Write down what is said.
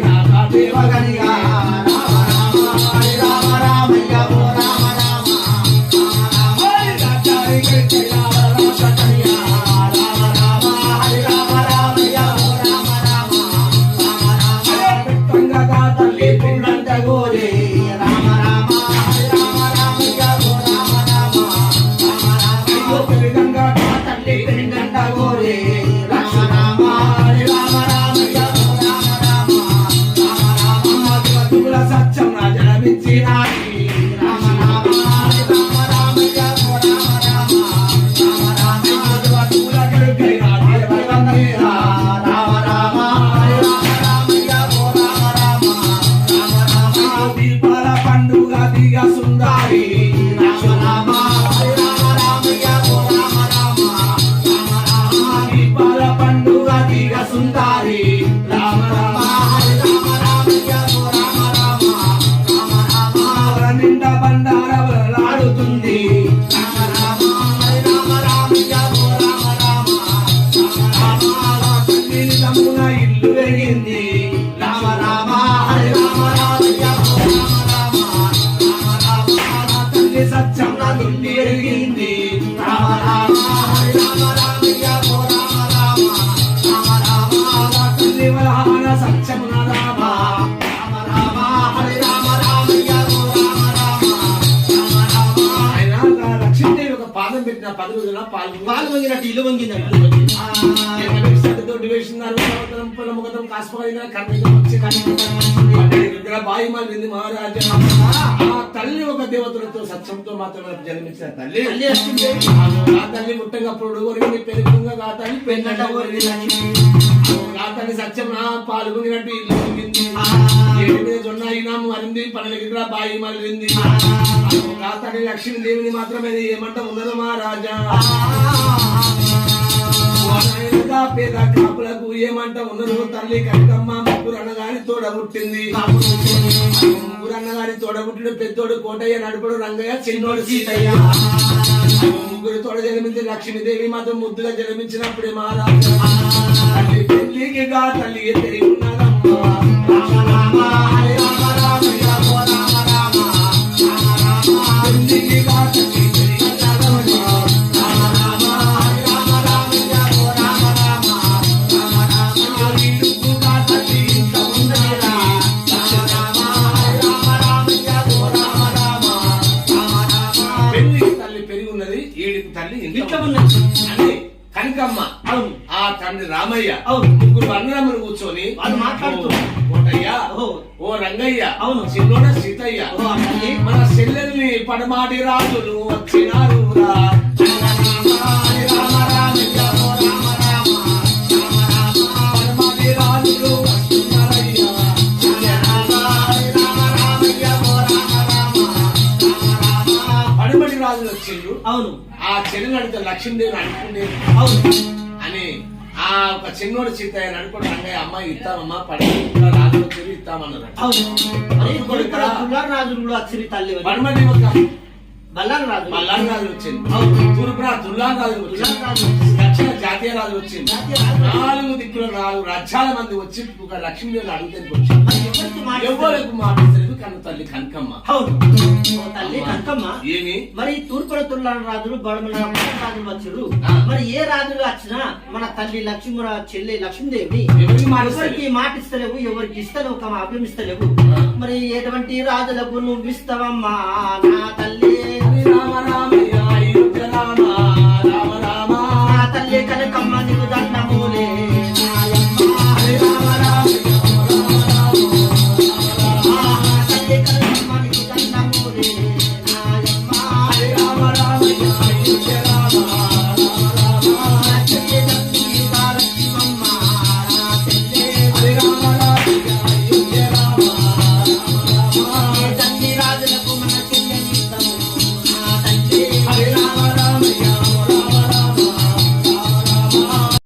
నాదేవగనిగా బంధువుల సత్యం నా జన్మించినాయి തുള്ളിയഴുകി పాదం పెట్టిన పది రోజుల పాలు పాలు వంగినట్టు ఇల్లు వంగిందంట వేసినారు బాయి మహారాజా. తల్లి ఒక దేవతలతో సత్యంతో మాత్రమే జన్మించిన తల్లి? తల్లి లక్ష్మీదేవి. ఆ తల్లి ముట్టంగప్పుడు ఒరిగింది పెరుగుగా తల్లి పెన్నట ఒరిగింది. ఆ తల్లి సత్యం నా పాల్గొనినట్టు ఇల్లు ఒరిగింది ఏడు మీద జొన్న పన్నెండు బాయి మళ్ళింది. ఆ తల్లి లక్ష్మీదేవిని మాత్రమే ఏమంట ఉన్నది మహారాజా పేద కాపులకు ఏమంట ఉన్నది తల్లి కనకమ్మ ముగ్గురు అన్నగాని తోడ పుట్టింది. ముగ్గురు అన్నగాని తోడ పెద్దోడు కోటయ్య నడుపుడు రంగయ్య చిన్నోడు సీతయ్య. ముగ్గురు తోడ జన్మించిన లక్ష్మీదేవి మాత్రం ముద్దుగా జన్మించినప్పుడే మహారాజా తల్లి పెళ్ళికి తల్లి తెలియ ఉన్నదమ్మా. ఈడికి తల్లి. అని కనకమ్మ అవును ఆ తండ్రి రామయ్య అవును. ముగ్గురు అన్నదమ్ములు కూర్చొని వాళ్ళు మాట్లాడుతూ. ఓ కోటయ్య ఓ. ఓ రంగయ్య అవును. చిన్నోడ సీతయ్య మన చెల్లెల్ని పడమాటి రాజులు వచ్చినారు రా. రాజులు వచ్చిండ్రు. అవును. ఆ చెల్లెలు అడిగితే లక్ష్మీదేవి అనుకుంటే అవును. అని ఆ ఒక చిన్నోడు సీతయ్య నడుపుడు రంగయ్య అమ్మాయి ఇస్తామమ్మా కూడా రాజులు తిరిగి ఇస్తామన్నారు అవును. మరి ఇక్కడ రాజులు కూడా వచ్చింది తల్లి పడమటి ఒక బల్లార్ రాజు మల్లారి రాజు వచ్చింది అవును. తూర్పున తుల్లాన్ రాజు వచ్చింది తులార్ రాజు దక్షిణ జాతీయ రాజు వచ్చింది. నాలుగు దిక్కుల నాలుగు రాజ్యాల మంది వచ్చి ఒక లక్ష్మీదేవి అడుగుతానికి వచ్చింది. మరి ఎవరికి మాట ఎవరికి మాట్లాడలేదు కన్న తల్లి కనకమ్మ. తల్లి కనకమ్మ? ఏమి? మరి తూర్పుల తులాల రాజులు బడమల రాజులు వచ్చారు. మరి ఏ రాజులు వచ్చినా మన తల్లి లక్ష్మీ చెల్లి లక్ష్మీదేవి ఎవరికి మాట ఇస్తలేవు? ఎవరికి ఇస్తలేవు ఒక అభ్యమిస్తలేవు ఆ. మరి ఎటువంటి రాజులకు నువ్వు ఇస్తావమ్మా నా తల్లి? 不知。